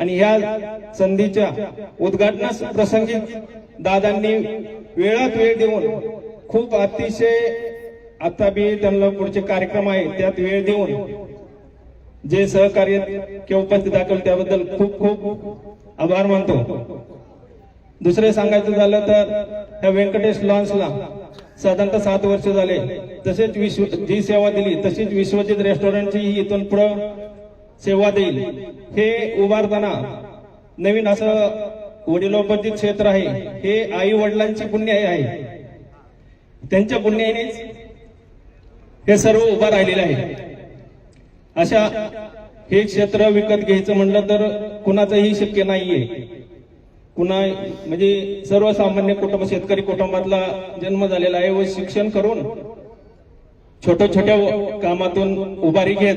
आणि ह्या संधीच्या उद्घाटनास प्रसंगी दादांनी वेळात वेळ देऊन खूप अतिशय आता बी त्यांना पुढचे कार्यक्रम आहे त्यात वेळ देऊन जे सहकार्य किंवा उपस्थित दाखवले त्याबद्दल खूप खूप आभार मानतो. दुसरे सांगायचं झालं तर ह्या व्यंकटेश लॉन्सला साधारणतः सात वर्ष झाले. तसेच विश्व जी सेवा दिली तशीच विश्वजित रेस्टॉरंटची ही इथून पुढं सेवा देईल. हे उभारताना नवीन असं वडिलोपजित क्षेत्र आहे. हे आई वडिलांची पुण्य आहे. त्यांच्या पुण्यानेच हे सर्व उभं राहिलेलं आहे. अशा हे क्षेत्र विकत घ्यायचं म्हणलं तर कुणाचंही शक्य नाहीये. कुणा म्हणजे सर्वसामान्य कुटुंब शेतकरी कुटुंबातला जन्म झालेला आहे व शिक्षण करून छोट्या छोट्या कामातून उभारी घेत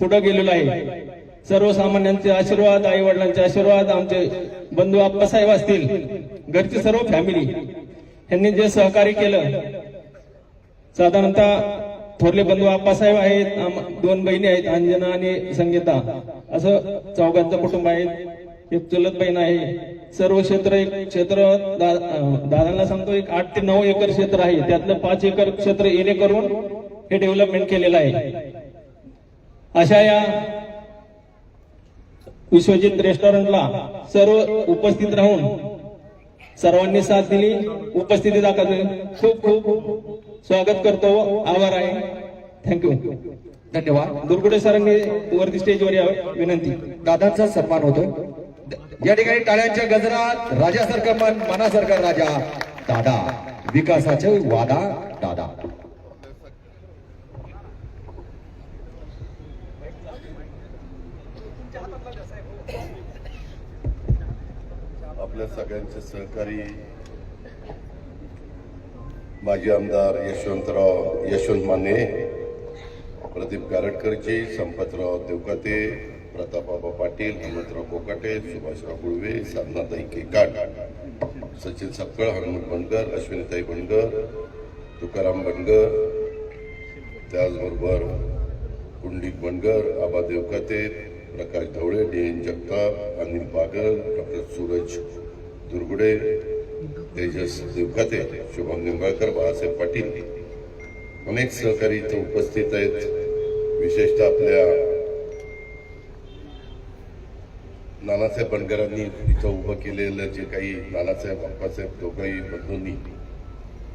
पुढे गेलेलो आहे. सर्वसामान्यांचे आशीर्वाद आई वडिलांचे आशीर्वाद आमचे बंधू आप्पासाहेब असतील घरची सर्व फॅमिली. यांनी जे सहकार्य केलं साधारणतः थोरले बंधू आप्पासाहेब आहेत दोन बहिणी आहेत अंजना आणि संगीता. असं चौघांचं कुटुंब आहे. एक चुलत बहीण आहे. सर्व क्षेत्र एक क्षेत्र दा- दादांना सांगतो एक आठ ते नऊ एकर क्षेत्र आहे. त्यातलं पाच एकर क्षेत्र येणे करून हे डेव्हलपमेंट केलेलं आहे. अशा या विश्वजित रेस्टॉरंटला सर्व उपस्थित राहून सर्वांनी साथ दिली. उपस्थिती दाखवली खूप खूप स्वागत करतो. आभार आहे. थँक्यू धन्यवाद. दुर्गुडे सरांनी वरती स्टेजवर यावं. विनंती. दादांचा सन्मान होतो या ठिकाणी टाळ्यांच्या गजरात राजासारखं मन मनासारखा राजा. दादा विकासाचे वादा दादा. आपल्या सगळ्यांचे सहकारी माजी आमदार यशवंतराव यशवंत माने प्रदीप गारटकरजी संपतराव देवकाते प्रतापबाबा पाटील हनुमंतराव कोकाटे सुभाषराव गुळवे साधनाताई केकाट सचिन सपकळ हनुमंत बनकर अश्विनीताई बनकर तुकाराम बनकर त्याचबरोबर Pundlik Bankar Aba Devkate Prakash Dhawale D N Jagtap Anil Bagal doctor Suraj Durgude Tejas Devkate Shubham Nimbalkar Balasaheb Patil. अनेक सहकारी इथं उपस्थित आहेत. विशेषतः आपल्या नानासाहेब बनकरांनी इथं उभं केलेलं जे काही नानासाहेब अप्पासाहेब दोघंही बंधूंनी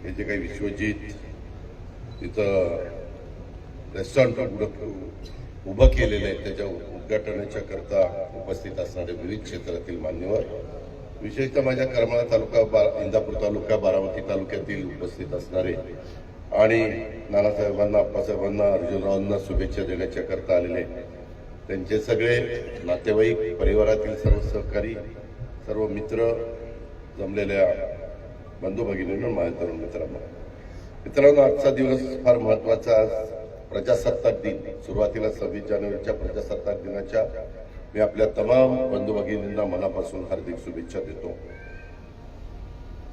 हे जे काही विश्वजित इथं रेस्टॉरंट उघडं उभं केलेलं आहे त्याच्या उद्घाटनाच्या करता उपस्थित असणारे विविध क्षेत्रातील मान्यवर. विशेषतः माझ्या करमाळा तालुका बा- इंदापूर तालुका बारामती तालुक्यातील उपस्थित असणारे आणि नानासाहेबांना आप्पासाहेबांना अर्जुनरावांना शुभेच्छा देण्याच्या करता आलेले त्यांचे सगळे नातेवाईक परिवारातील सर्व सहकारी सर्व मित्र जमलेल्या बंधू भगिनींना माझ्या तरुण मित्रांना. मित्रांनो आजचा दिवस फार महत्त्वाचा आज प्रजासत्ताक दिन. सुरुवातीला सव्वीस जानेवारीच्या प्रजासत्ताक दिनाच्या मी आपल्या तमाम बंधू भगिनींना मनापासून हार्दिक शुभेच्छा देतो.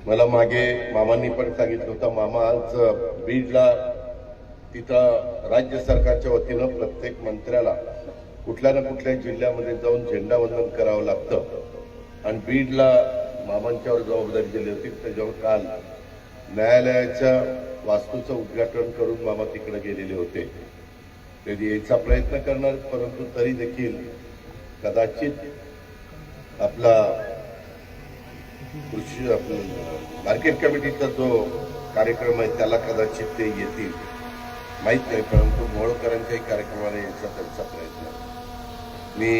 मला मागे मामांनी पण सांगितलं होतं मामा आज बीडला तिथं राज्य सरकारच्या वतीनं प्रत्येक मंत्र्याला कुठल्या ना कुठल्या जिल्ह्यामध्ये जाऊन झेंडावंदन करावं लागतं. आणि बीडला मामांच्यावर जबाबदारी दिली होती त्याच्यावर काल न्यायालयाच्या वास्तूचं उद्घाटन करून मामा तिकडे गेलेले होते. तरी यायचा प्रयत्न करणार परंतु तरी देखील कदाचित आपला कृषी आपलं मार्केट कमिटीचा जो कार्यक्रम आहे त्याला कदाचित ते येतील. माहीत नाही परंतु मोळकरांच्याही कार्यक्रमाला यायचा त्यांचा प्रयत्न मी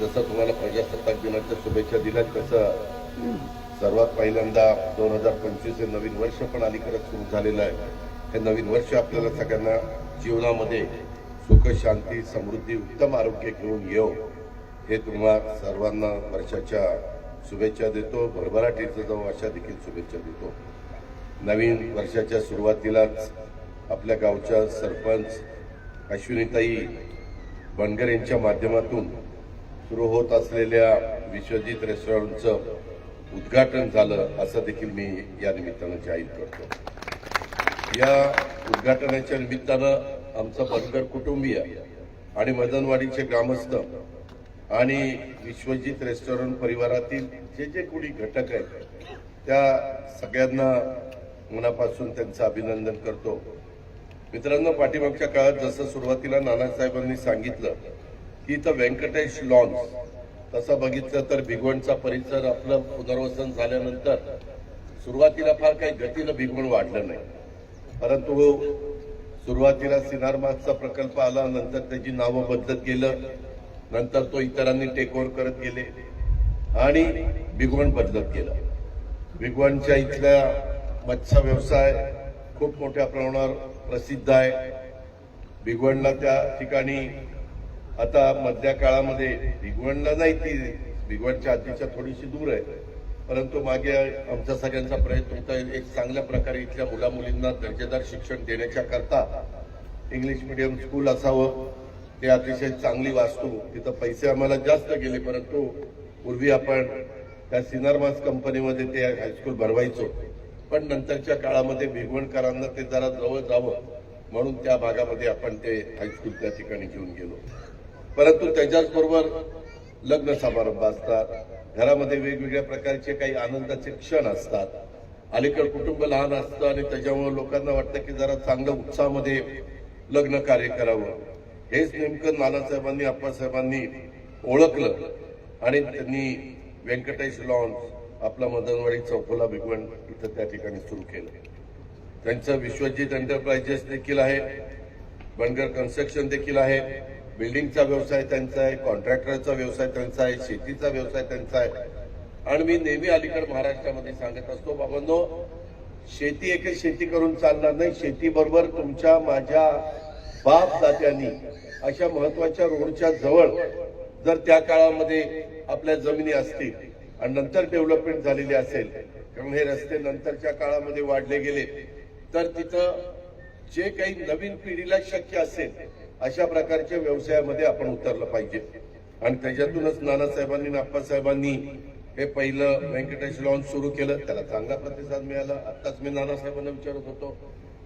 जसं तुम्हाला प्रजासत्ताक दिनाच्या शुभेच्छा दिल्या तसं सर्वात पहिल्यांदा दोन हजार पंचवीस हे नवीन वर्ष पण अलीकडे सुरू झालेलं आहे. हे नवीन वर्ष आपल्याला सगळ्यांना जीवनामध्ये सुख शांती समृद्धी उत्तम आरोग्य घेऊन येऊ हे तुम्हा सर्वांना वर्षाच्या शुभेच्छा देतो. भरभराटीचं जाऊ अशा देखील शुभेच्छा देतो. नवीन वर्षाच्या सुरुवातीलाच आपल्या गावच्या सरपंच अश्विनीताई बनगर यांच्या माध्यमातून सुरू होत असलेल्या विश्वजित रेस्टॉरंटचं उद्घाटन झालं असं देखील मी या निमित्तानं जाहीर करतो. या उद्घाटनाच्या निमित्तानं आमचं बनगर कुटुंबीय आणि मदनवाडीचे ग्रामस्थ आणि विश्वजित रेस्टॉरंट परिवारातील जे जे कोणी घटक आहेत त्या सगळ्यांना मनापासून त्यांचं अभिनंदन करतो. मित्रांनो पाठीमागच्या काळात जसं सुरुवातीला नानासाहेबांनी सांगितलं की इथं व्यंकटेश लॉन्स तसं बघितलं तर भिगवणचा परिसर आपलं पुनर्वसन झाल्यानंतर सुरुवातीला फार काही गतीनं भिगवण वाढलं नाही. परंतु सुरुवातीला सिनारमार्कचा प्रकल्प आला नंतर त्याची नावं बदलत गेलं. नंतर तो इतरांनी टेक ओव्हर करत गेले. आणि भिगवण बदलत गेलं. भिगवणच्या इथल्या मत्स्य व्यवसाय खूप मोठ्या प्रमाणावर प्रसिद्ध आहे. भिगवणला त्या ठिकाणी आता मधल्या काळामध्ये भिगवणला नाही ती भिगवणच्या आधीच्या थोडीशी दूर आहे. परंतु मागे आमचा सगळ्यांचा प्रयत्न होता एक चांगल्या प्रकारे इथल्या मुला मुलींना दर्जेदार शिक्षण देण्याच्या करता इंग्लिश मिडियम स्कूल असावं. ते अतिशय चांगली वास्तू. तिथं पैसे आम्हाला जास्त गेले परंतु पूर्वी आपण त्या सिनारमास कंपनीमध्ये ते हायस्कूल भरवायचो. पण नंतरच्या काळामध्ये भिगवणकरांना ते जरा जवळ जावं म्हणून त्या भागामध्ये आपण ते हायस्कूल त्या ठिकाणी घेऊन गेलो. परंतु त्याच्याचबरोबर लग्न समारंभ असतात. घरामध्ये वेगवेगळ्या प्रकारचे काही आनंदाचे क्षण असतात. अलीकडे कुटुंब लहान असतं आणि त्याच्यामुळे लोकांना वाटतं की जरा चांगलं उत्साहामध्ये लग्न कार्य करावं. हेच नेमकं नानासाहेबांनी आप्पासाहेबांनी ओळखलं. आणि त्यांनी व्यंकटेश लॉन्स आपला मदनवाडी चौफुला भिगवण इथं त्या ठिकाणी सुरू केलं. त्यांचं विश्वजित एंटरप्राइजेस देखील आहे. बनगर कन्स्ट्रक्शन देखील आहे. बिल्डिंगचा व्यवसाय त्यांचा आहे. कॉन्ट्रॅक्टरचा व्यवसाय त्यांचा आहे. शेतीचा व्यवसाय त्यांचा आहे. आणि मी नेहमी अलीकडे महाराष्ट्रामध्ये सांगत असतो बाबांनो शेती एकच शेती करून चालणार नाही. शेतीबरोबर तुमच्या माझ्या बाप दात्यांनी अशा महत्त्वाच्या रोडच्या जवळ जर त्या काळामध्ये आपल्या जमिनी असतील आणि नंतर डेव्हलपमेंट झालेली असेल कारण हे रस्ते नंतरच्या काळामध्ये वाढले गेले तर तिथं जे काही नवीन पिढीला शक्य असेल अशा प्रकारच्या व्यवसायामध्ये आपण उतरलं पाहिजे. आणि त्याच्यातूनच नानासाहेबांनी आणि आप्पासाहेबांनी हे पहिलं व्यंकटेश लॉन्च सुरू केलं. त्याला चांगला प्रतिसाद मिळाला. आताच मी नानासाहेबांना विचारत होतो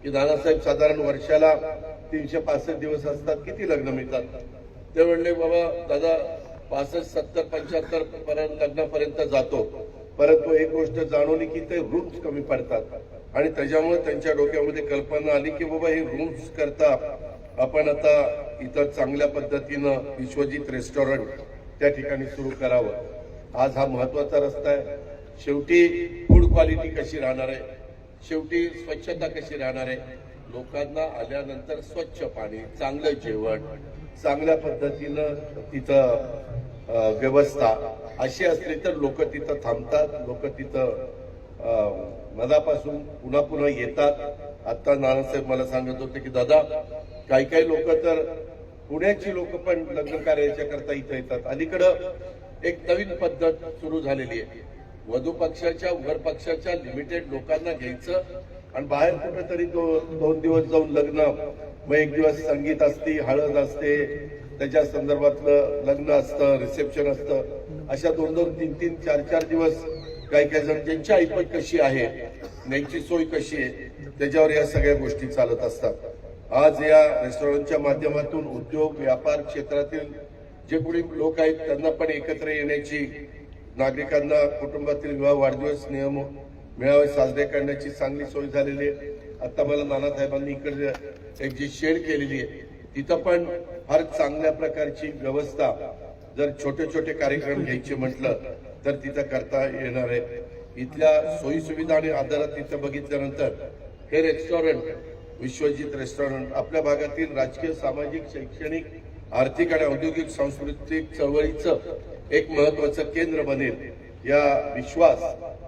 की नानासाहेब साधारण वर्षाला तीनशे पासष्ट दिवस असतात. किती लग्न मिळतात? ते म्हणले बाबा दादा पासष्ट सत्तर पंच्याहत्तर पर्यंत लग्नापर्यंत जातो. परंतु एक गोष्ट जाणवली की ते रूम्स कमी पडतात. आणि त्याच्यामुळे त्यांच्या डोक्यामध्ये कल्पना आली की बाबा हे रूम्स करता आपण आता इथं चांगल्या पद्धतीनं विश्वजित रेस्टॉरंट त्या ठिकाणी सुरू करावं. आज हा महत्त्वाचा रस्ता आहे. शेवटी फूड क्वालिटी कशी राहणार आहे? शेवटी स्वच्छता कशी राहणार आहे? लोकांना आल्यानंतर स्वच्छ पाणी चांगलं जेवण चांगल्या पद्धतीनं तिथं व्यवस्था अशी असली तर लोक तिथं थांबतात लोक तिथं मधापासून पुन्हा पुन्हा येतात. आता नानासाहेब मला सांगत होते की दादा काही काही लोक तर पुण्याची लोक पण लग्न कार्याच्या करता इथं येतात. अलीकडं एक नवीन पद्धत सुरू झालेली आहे. वधू पक्षाच्या वर पक्षाच्या लिमिटेड लोकांना घ्यायचं. आणि बाहेर कुठेतरी दो, दोन दिवस जाऊन लग्न. मग एक दिवस संगीत असते हळद असते. त्याच्या संदर्भातलं लग्न असतं रिसेप्शन असतं. अशा दोन दोन तीन तीन चार चार दिवस काही काही जण ज्यांची ऐपत कशी आहे त्यांची सोय कशी आहे त्याच्यावर या सगळ्या गोष्टी चालत असतात. आज या रेस्टॉरंटच्या माध्यमातून उद्योग व्यापार क्षेत्रातील जे कोणी लोक आहेत त्यांना पण एकत्र येण्याची नागरिकांना कुटुंबातील विवाह वाढदिवस नियम मेळावे साजरे करण्याची चांगली सोय झालेली आहे. आता मला नानासाहेबांनी इकडे एक जी शेड केलेली आहे. तिथं पण फार चांगल्या प्रकारची व्यवस्था जर छोटे छोटे कार्यक्रम घ्यायचे म्हटलं तर तिथं करता येणार आहे. इथल्या सोयी सुविधा आणि आधारात तिथं बघितल्यानंतर हे रेस्टॉरंट विश्वजित रेस्टॉरंट आपल्या भागातील राजकीय सामाजिक शैक्षणिक आर्थिक आणि औद्योगिक सांस्कृतिक चळवळीचं एक महत्वाचं केंद्र बनेल. या विश्वास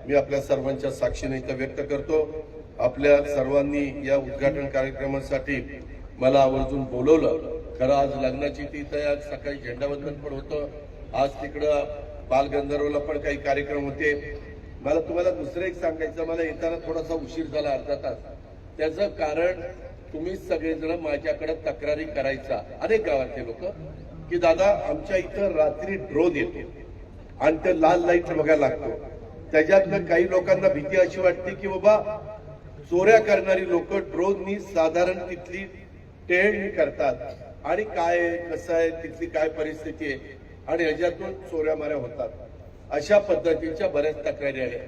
मी आपल्या सर्वांच्या साक्षीने इथं व्यक्त करतो. आपल्या सर्वांनी या उद्घाटन कार्यक्रमासाठी मला आवर्जून बोलवलं. खरं आज लग्नाची ती तयार सकाळी झेंडावंदन पण होतं. आज तिकडं बालगंधर्वला पण काही कार्यक्रम होते. मला तुम्हाला दुसरं एक सांगायचं मला येताना थोडासा उशीर झाला अर्धा तास. त्याचं कारण तुम्ही सगळेजण माझ्याकडे तक्रारी करायचा. अनेक गावातले लोक की दादा आमच्या इथं रात्री ड्रोन येतो. आणि ते लाल लाइट बघायला लागतो. त्याच्यातनं काही लोकांना भीती अशी वाटते की बाबा चोऱ्या करणारी लोक ड्रोननी साधारण तिथली टेळणी करतात. आणि काय कसं आहे तिथली काय परिस्थिती आहे. आणि ह्याच्यातून चोऱ्या माऱ्या होतात. अशा पद्धतीच्या बऱ्याच तक्रारी आल्या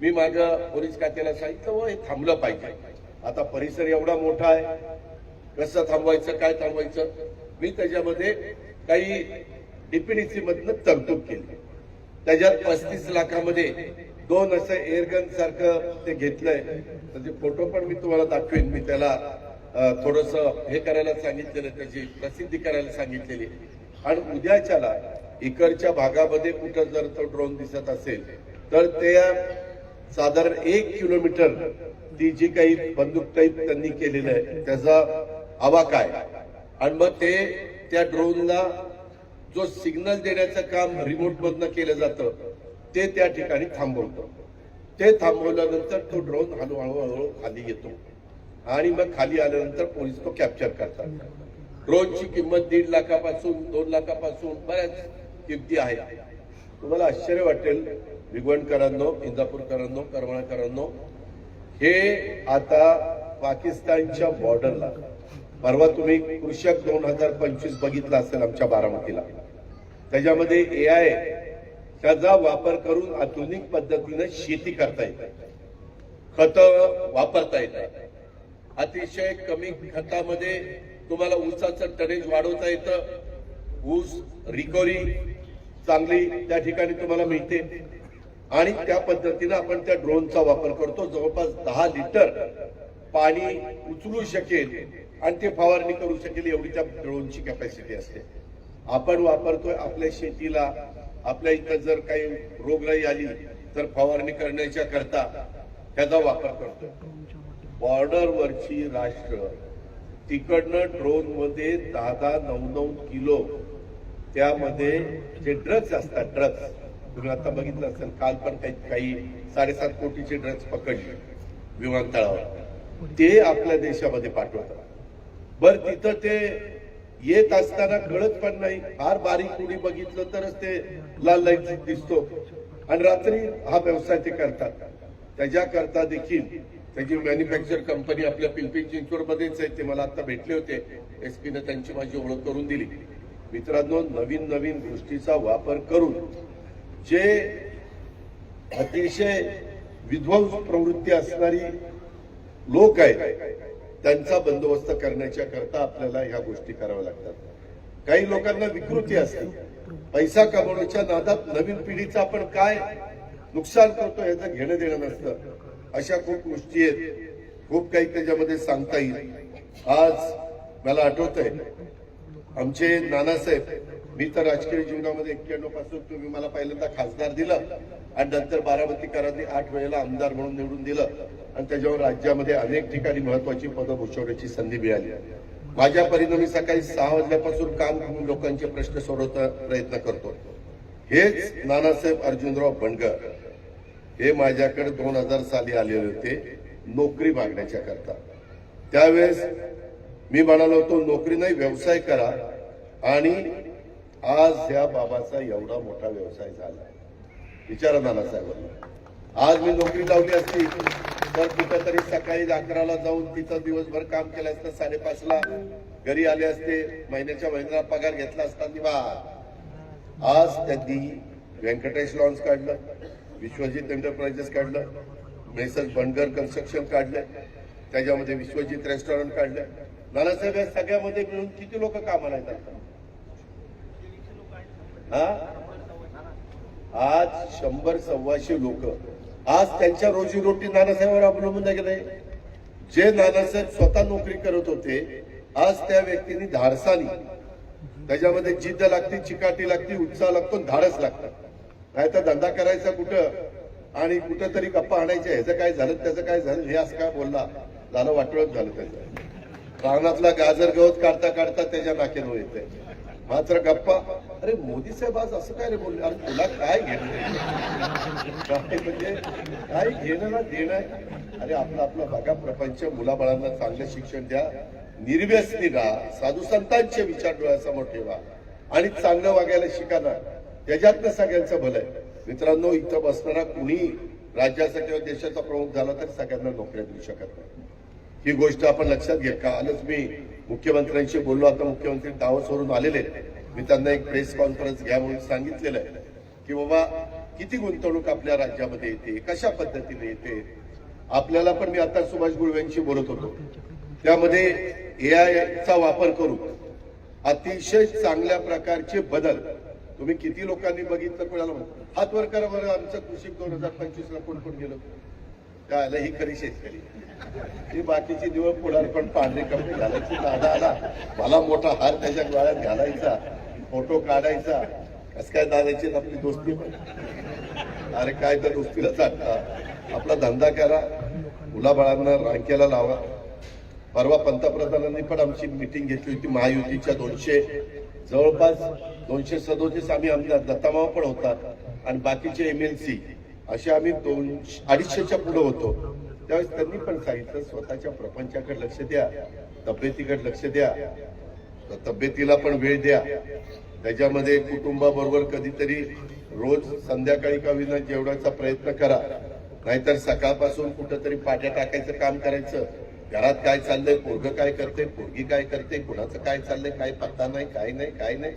मी माग पोलीस खात्याला सांगितलं व हे थांबलं पाहिजे. आता परिसर एवढा मोठा आहे. कसं थांबवायचं काय थांबवायचं? मी त्याच्यामध्ये काही डीपीडीसी मधनं तरतूद केली. त्याच्यात पस्तीस लाखामध्ये दोन असं एअरगन सारखं ते घेतलंय. त्याचे फोटो पण मी तुम्हाला दाखवेन. मी त्याला थोडस हे करायला सांगितलेलं त्याची प्रसिद्धी करायला सांगितलेली. आणि उद्याच्याला इकडच्या भागामध्ये कुठं जर तो ड्रोन दिसत असेल तर ते साधारण एक किलोमीटर ती जी काही बंदूक टाईप त्यांनी केलेलं आहे त्याचा हवा आहे आणि मग ते त्या ड्रोनला जो सिग्नल देण्याचं काम रिमोट मधनं केलं जातं ते त्या ठिकाणी थांबवतं. ते थांबवल्यानंतर तो ड्रोन हळूहळू हळूहळू खाली येतो. आणि मग खाली आल्यानंतर पोलीस तो कॅप्चर करतात. ड्रोनची किंमत दीड लाखापासून दोन लाखापासून बऱ्याच किमती आहे. तुम्हाला आश्चर्य वाटेल भिगवणकरांनो इंदापूरकरांनो करमळकरांनो हे आता पाकिस्तानच्या बॉर्डरला परवा तुम्ही कृषक दोन हजार पंचवीस बघितला असेल आमच्या बारामतीला. त्याच्यामध्ये ए आय त्याचा वापर करून आधुनिक पद्धतीनं शेती करता येते. खत वापरता येतात. अतिशय कमी खतामध्ये तुम्हाला ऊसाचं टनेज वाढवता येतं. ऊस रिकव्हरी चांगली त्या ठिकाणी तुम्हाला मिळते. आणि त्या पद्धतीनं आपण त्या ड्रोनचा वापर करतो. जवळपास दहा लिटर पाणी उचलू शकेल आणि ते फवारणी करू शकेल एवढी त्या ड्रोनची कॅपॅसिटी असते. आपण वापरतोय आपल्या शेतीला. आपल्या इथं जर काही रोगराई आली तर फवारणी करण्याच्या करता त्याचा वापर करतोय. बॉर्डरवरची राष्ट्र तिकडनं ड्रोनमध्ये दहा दहा नऊ नऊ किलो. त्यामध्ये जे ड्रग्ज असतात ड्रग्ज तुम्ही आता बघितलं असेल काल पण काही काही साडेसात कोटीचे ड्रग्ज पकडले विमानतळावर. ते आपल्या देशामध्ये पाठवतात. बर तिथं ते येत असताना कळत पण नाही. फार बारीक कुणी बघितलं तरच ते लाल लाइट दिसतो. आणि रात्री हा व्यवसाय ते करतात. त्याच्याकरता देखील त्याची मॅन्युफॅक्चर कंपनी आपल्या पिंपरी चिंचवड मध्येच आहे. ते मला आता भेटले होते. एसपीने त्यांची माझी ओळख करून दिली. मित्रांनो नवीन नवीन गोष्टीचा वापर करून जे अतिशय विध्वंस प्रवृत्ती असणारी लोक आहेत त्यांचा बंदोबस्त करण्याच्या करता आपल्याला ह्या गोष्टी कराव्या लागतात. काही लोकांना विकृती असते. पैसा कमवण्याच्या नादात नवीन पिढीचं आपण काय नुकसान करतो ह्याचं घेणं देणं नसतं. अशा खूप गोष्टी आहेत. खूप काही त्याच्यामध्ये सांगता येईल. आज मला आठवतंय आमचे नानासाहेब मी तर राजकीय जीवनामध्ये एक्क्याण्णवपासून तुम्ही मला पहिल्यांदा खासदार दिलं आणि नंतर बारामतीकरांनी आठ वेळेला आमदार म्हणून निवडून दिलं आणि त्याच्यावर राज्यामध्ये अनेक ठिकाणी महत्वाची पदं भूषवण्याची संधी मिळाली. माझ्या परिणामी सकाळी सहा वाजल्यापासून काम करून लोकांचे प्रश्न सोडवता प्रयत्न करतो. हेच नानासाहेब अर्जुनराव बनगर. हे माझ्याकडे दोन हजार साली आलेले होते नोकरी मागण्याच्या करता. त्यावेळेस मी म्हणालो होतो नोकरी नाही व्यवसाय करा आणि आज ह्या बाबाचा एवढा मोठा व्यवसाय झाला विचारा नानासाहेबांना आज मी नोकरी लावली असती तर कुठंतरी सकाळी अकराला जाऊन तिथं दिवसभर काम केलं असतं साडेपाचला घरी आले असते महिन्याच्या महिन्याला पगार घेतला असता निवार आज त्यांनी व्यंकटेश लॉन्स काढलं विश्वजित एंटरप्राइजेस काढलं मेसल बनगर कन्स्ट्रक्शन काढलं त्याच्यामध्ये विश्वजित रेस्टॉरंट काढलं. नानासाहेब या सगळ्यामध्ये मिळून किती लोक कामाला येतात? हा? आज शंभर सव्वाशे लोक. आज त्यांच्या रोजीरोटी नानासाहेबांवर अवलंबून आहे नाही? जे नानासाहेब स्वतः नोकरी करत होते आज त्या व्यक्तीने धाडसानी. त्याच्यामध्ये जिद्द लागते चिकाटी लागते उत्साह लागतो धाडस लागतं. नाही तर धंदा करायचा कुठं आणि कुठं तरी गप्पा आणायच्या ह्याचं काय झालं त्याचं काय झालं हे असं काय बोलला? झालं वाटोळत झालं त्याचं. रानातला गाजर गवत काढता काढता त्याच्या नाकेनं येते मात्र गप्पा. अरे मोदी साहेब आज असं काय रे बोलले? अरे तुला काय घेणं काय म्हणजे काय घेणं ना देणं आहे? अरे आपला आपला बघा प्रपंच मुलाबाळांना चांगलं शिक्षण द्या. निर्व्यसनी राहा. साधू संतांचे विचार डोळ्यासमोर ठेवा. आणि चांगलं वागायला शिकाना त्याच्यातनं सगळ्यांचं भलं आहे. मित्रांनो इथं बसणारा कुणी राज्याचा किंवा देशाचा प्रमुख झाला तर सगळ्यांना नोकऱ्या देऊ शकत नाही. ही गोष्ट आपण लक्षात घ्या कालच मी मुख्यमंत्र्यांशी बोललो. आता मुख्यमंत्री दावसवरून आलेले आहेत. मी त्यांना एक प्रेस कॉन्फरन्स घ्या म्हणून सांगितलेलं आहे की बाबा किती गुंतवणूक आपल्या राज्यामध्ये येते? कशा पद्धतीने येते? आपल्याला पण मी आता सुभाष गुळव्यांशी बोलत होतो. त्यामध्ये एआयचा वापर करून अतिशय चांगल्या प्रकारचे बदल. तुम्ही किती लोकांनी बघितलं कोणाला हातवर हात वर करा बरं आमचं कृषी दोन हजार पंचवीस ला कोण कोण गेलं? काय आलं ही खरी शेतकरी. ही बाकीची दिवस पुढार पण पांढरे कपडे घालायची. दादा आला. मला मोठा हार त्याच्या गळ्यात घालायचा. फोटो काढायचा. कस काय दादाची आपली दोस्ती पण? अरे काय तर दोस्तीला चाटता. आपला धंदा करा. मुलाबाळांना रांकेला लावा. परवा पंतप्रधानांनी पण आमची मिटिंग घेतली होती. महायुतीच्या दोनशे जवळपास दोनशे सदोतीस आम्ही आमदार दत्तामाव पण होता. आणि बाकीचे एम एल सी असे आम्ही दोन अडीचशेच्या पुढं होतो. त्यावेळेस त्यांनी पण सांगितलं स्वतःच्या प्रपंचाकडे लक्ष द्या तब्येतीकडे लक्ष द्या. तब्येतीला पण वेळ द्या. त्याच्यामध्ये कुटुंबाबरोबर कधीतरी रोज संध्याकाळी का विना जेवणाचा प्रयत्न करा. नाहीतर सकाळपासून कुठंतरी पाट्या टाकायचं काम करायचं. घरात काय चाललंय पोरग काय करते पोरगी काय करते कुणाचं काय चाललंय काय पत्ता नाही काय नाही काय नाही.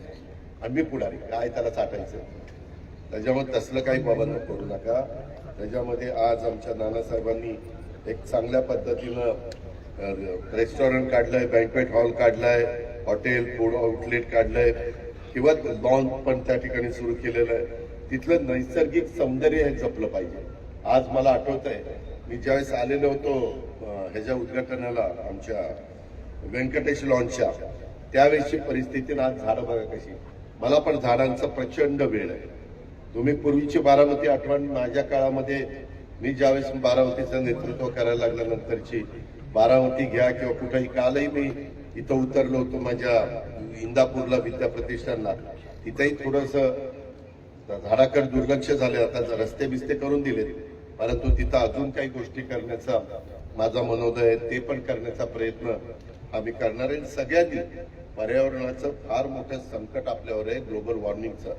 आम्ही पुढारी काय त्याला साठायचं? त्याच्यामुळे तसलं काही पाबंद करू नका. त्याच्यामध्ये आज आमच्या नानासाहेबांनी एक चांगल्या पद्धतीनं रेस्टॉरंट काढलंय बँकवेट हॉल काढलाय हॉटेल फूड आउटलेट काढलंय किंवा लॉन पण त्या ठिकाणी सुरू केलेलं आहे. तिथलं नैसर्गिक सौंदर्य हे जपलं पाहिजे. आज मला आठवत आहे मी ज्यावेळेस आलेलो होतो ह्याच्या उद्घाटनाला आमच्या व्यंकटेश लॉनच्या त्यावेळेसची परिस्थिती आज झाडं बघा कशी. मला पण झाडांचा प्रचंड वेळ आहे. तुम्ही पूर्वीची बारामती आठवण माझ्या काळामध्ये मी ज्यावेळेस बारामतीचं नेतृत्व करायला लागल्यानंतरची बारामती घ्या किंवा कुठेही कालही मी इथं उतरलो होतो माझ्या इंदापूरला विद्या प्रतिष्ठानला. तिथेही थोडस झाडाकडे दुर्लक्ष झाले. आता जर रस्ते बिस्ते करून दिलेत परंतु तिथं अजून काही गोष्टी करण्याचा माझा मनोदय आहे. ते पण करण्याचा प्रयत्न आम्ही करणार आहे. सगळ्यांनी पर्यावरणाचं फार मोठं संकट आपल्यावर आहे ग्लोबल वॉर्मिंगचं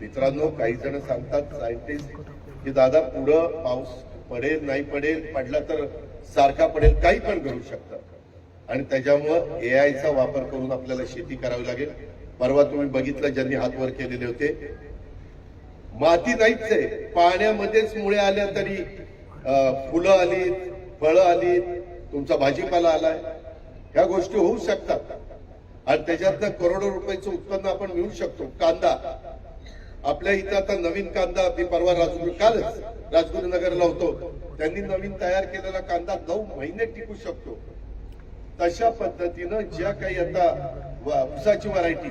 मित्रांनो काही जण सांगतात सायंटिस्ट की दादा पुढं पाऊस पडेल नाही पडेल पडला तर सारखा पडेल काही पण घडू शकतात. आणि त्याच्यामुळं एआयचा वापर करून आपल्याला शेती करावी लागेल. परवा तुम्ही बघितलं ज्यांनी हातवर केलेले होते. माती नाहीच आहे. पाण्यामध्येच मुळे आल्या तरी फुलं आली फळं आली तुमचा भाजीपाला आलाय. ह्या गोष्टी होऊ शकतात. आणि त्याच्यातनं करोडो रुपयाचं उत्पन्न आपण मिळू शकतो. कांदा. आपल्या इथं आता नवीन कांदा मी परवा राजगुरु कालच राजगुरुनगरला होतो. त्यांनी नवीन तयार केलेला कांदा नऊ महिने टिकू शकतो. तशा पद्धतीनं ज्या काही आता उसाची ऊसाची व्हरायटी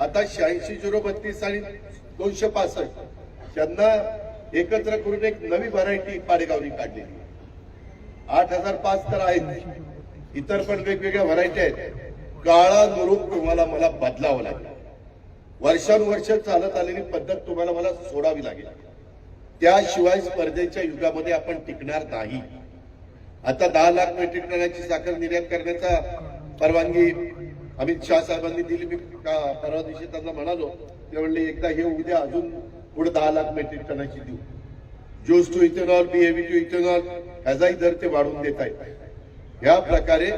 आता शहाऐंशी झिरो बत्तीस आणि दोनशे पासष्ट त्यांना एकत्र करून एक नवी व्हरायटी पाडेगावनी काढलेली. आठ हजार पाच तर आहेत. इतर पण वेगवेगळ्या व्हरायटी आहेत. काळानुरूप तुम्हाला मला बदलावं लागेल. वर्षानुवर्ष चालत आलेली पद्धत तुम्हाला मला सोडावी लागेल. त्याशिवाय स्पर्धेच्या युगामध्ये आपण टिकणार नाही. आता दहा लाख मेट्रिक टनाची साखर निर्यात करण्याचा परवानगी अमित शहा साहेबांनी दिली. मी का- परवा दिवशी त्यांना म्हणालो ते म्हणले एकदा हे उद्या अजून पुढे दहा लाख मेट्रिक टनाची देऊ. Juice to ethanol B heavy to ethanol ह्याचाही दर ते वाढवून देत आहेत. या प्रकारे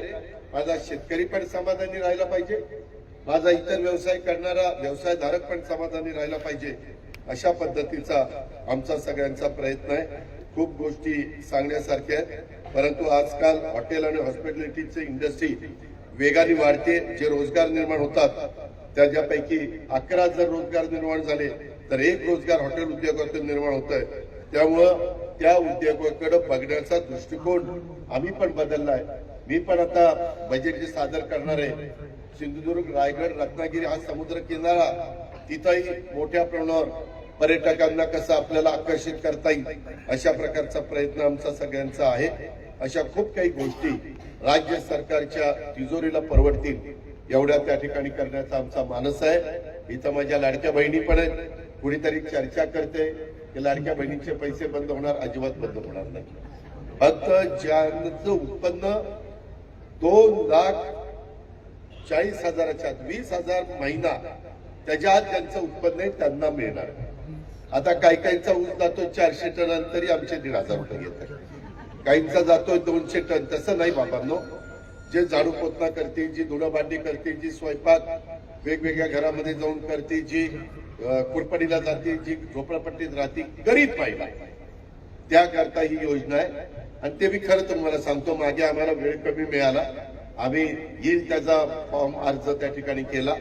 माझा शेतकरी पण समाधानी राहिला पाहिजे. माझा इतर व्यवसाय करणारा व्यवसायधारक पण समाधानी राहिला पाहिजे अशा पद्धतीचा आमचा सगळ्यांचा प्रयत्न आहे. खूप गोष्टी सांगण्यासारख्या आहेत. परंतु आजकाल हॉटेल आणि हॉस्पिटॅलिटीचे इंडस्ट्री वेगाने वाढते. जे रोजगार निर्माण होतात त्याच्यापैकी अकरा जर रोजगार निर्माण झाले तर एक रोजगार हॉटेल उद्योगातून निर्माण होत आहे त्यामुळं त्या उद्योगाकडे बघण्याचा दृष्टिकोन आम्ही पण बदललाय. मी पण आता बजेट जे सादर करणार आहे सिंधुदुर्ग रायगड रत्नागिरी हा समुद्र किनारा तिथंही मोठ्या प्रमाणावर पर्यटकांना कसं आपल्याला आकर्षित करता येईल अशा प्रकारचा प्रयत्न आमचा सगळ्यांचा आहे. अशा खूप काही गोष्टी राज्य सरकारच्या तिजोरीला परवडतील एवढ्या त्या ठिकाणी करण्याचा आमचा मानस आहे. इथं माझ्या लाडक्या बहिणी पण आहेत. कुणीतरी चर्चा करते की लाडक्या बहिणीचे पैसे बंद होणार अजिबात बंद होणार नाही. फक्त ज्यांचं उत्पन्न दोन लाख चाळीस हजाराच्या आत, वीस हजार महिना त्याच्या आत त्यांचं उत्पन्न आहे त्यांना मिळणार. आता काही काहींचा ऊस जातो चारशे टन तरी आमचे दीड हजार रुपये घेतात काहींचा जातोय दोनशे टन तसं नाही बाबांनो. जे झाडू पोतना करतील जी धुणं भांडी करतील जी स्वयंपाक वेगवेगळ्या घरामध्ये जाऊन करते जी अ, कुरपडीला जाते जी झोपडपट्टीत राहते गरीब महिला. त्याकरता ही योजना आहे. आणि ते मी खरं तुम्हाला सांगतो मागे आम्हाला वेळ कमी मिळाला. आम्ही येईल त्याचा फॉर्म अर्ज त्या ठिकाणी केला.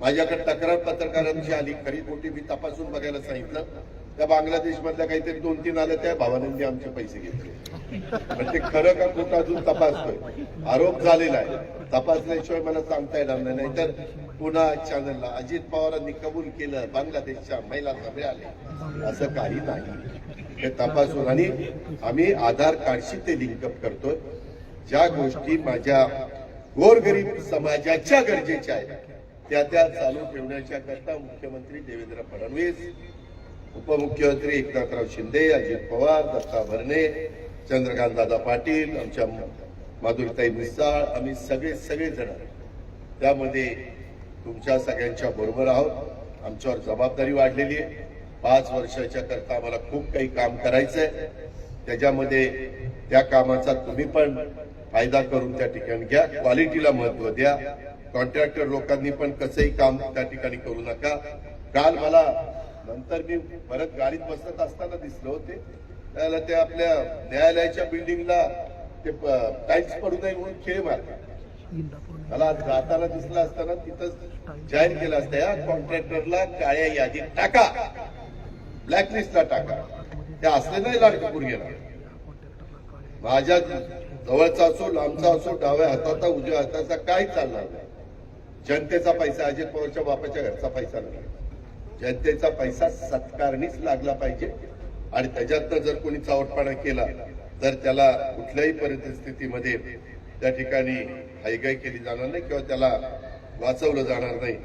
माझ्याकडे तक्रार पत्रकारांची आली. खरी खोटी मी तपासून बघायला सांगितलं. त्या बांगलादेशमधल्या काहीतरी दोन तीन आल्या त्या भावानंदी आमचे पैसे घेतले. पण ते खरं का खोटं अजून तपासतोय? आरोप झालेला आहे. तपासल्याशिवाय मला सांगता येणार नाही. नाहीतर पुन्हा चॅनलला अजित पवारांनी कबूल केलं बांगलादेशच्या महिलांना मिळाले असं काही नाही. हे तपासून आणि आम्ही आधार कार्डशी ते लिंकअप करतोय. ज्या गोष्टी माझ्या गोरगरीब समाजाच्या गरजेच्या आहेत. त्या त्या चालू ठेवण्याच्या करता मुख्यमंत्री देवेंद्र फडणवीस उपमुख्यमंत्री एकनाथराव शिंदे अजित पवार दत्ता भरणे चंद्रकांत दादा पाटील आमच्या माधुरीताई मिसाळ आम्ही सगळे सगळे जण त्यामध्ये तुमच्या सगळ्यांच्या बरोबर आहोत. आमच्यावर जबाबदारी वाढलेली आहे. पाच वर्षाच्या करता आम्हाला खूप काही काम करायचंय. त्याच्यामध्ये त्या कामाचा तुम्ही पण फायदा करून त्या ठिकाणी घ्या. क्वालिटीला महत्त्व द्या. कॉन्ट्रॅक्टर लोकांनी पण कसंही काम त्या ठिकाणी करू नका. काल मला नंतर मी परत गाडीत बसत असताना दिसलं होते. त्याला ते आपल्या न्यायालयाच्या बिल्डिंगला ते टाईल्स पडू नये म्हणून खेळ मारतात मला जाताना दिसला असताना तिथं जाहीर केलं असतं या कॉन्ट्रॅक्टरला काळ्या यादीत टाका. ब्लॅकलिस्टला टाका. ते असले नाही लाडकपूर गेला. माझ्या जवळचा असो लांबचा असो डाव्या हाताचा उजव्या हाताचा काय चालणार नाही. जनतेचा पैसा अजित पवारच्या बापाच्या घरचा पैसा नाही. जनतेचा पैसा सत्कारणीच लागला पाहिजे. आणि त्याच्यातनं जर कोणी चावटपणा केला तर त्याला कुठल्याही परिस्थितीमध्ये त्या ठिकाणी हायगाई केली जाणार नाही किंवा त्याला वाचवलं जाणार नाही.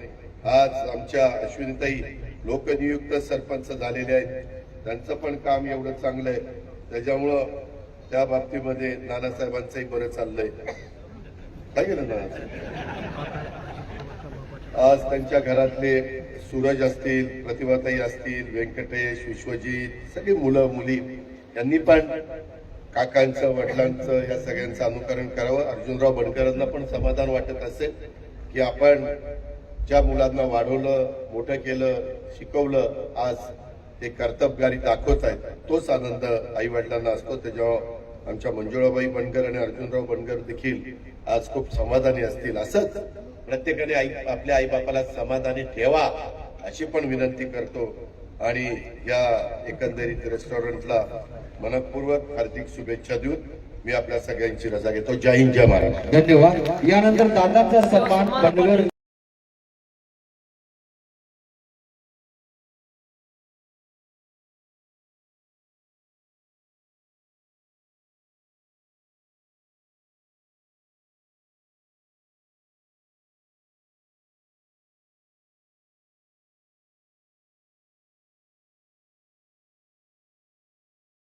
आज आमच्या अश्विनीताई लोकनियुक्त सरपंच झालेले आहेत. त्यांचं पण काम एवढं चांगलं आहे. त्याच्यामुळं त्या बाबतीमध्ये नानासाहेबांचंही बरं चाललंय. काय गेलं नानासाहेब आज त्यांच्या घरातले सूरज असतील प्रतिभाताई असतील व्यंकटेश विश्वजित सगळी मुलं मुली यांनी पण काकांचं वडिलांचं या सगळ्यांचं अनुकरण करावं. अर्जुनराव बनकरांना पण समाधान वाटत असेल की आपण ज्या मुलांना वाढवलं मोठं केलं शिकवलं आज ते कर्तबगारी दाखवत आहेत. तोच आनंद आई वडिलांना असतो. त्याच्यावर आमच्या मंजुळाबाई बनकर आणि अर्जुनराव बनकर देखील आज खूप समाधानी असतील. असंच प्रत्येकाने आई आपल्या आई बापाला समाधानी ठेवा अशी पण विनंती करतो. आणि या एकंदरीत रेस्टॉरंटला मनपूर्वक हार्दिक शुभेच्छा देऊन मी आपल्या सगळ्यांची रजा घेतो. जय हिंद जय महाराज धन्यवाद. यानंतर दादाचा सन्मान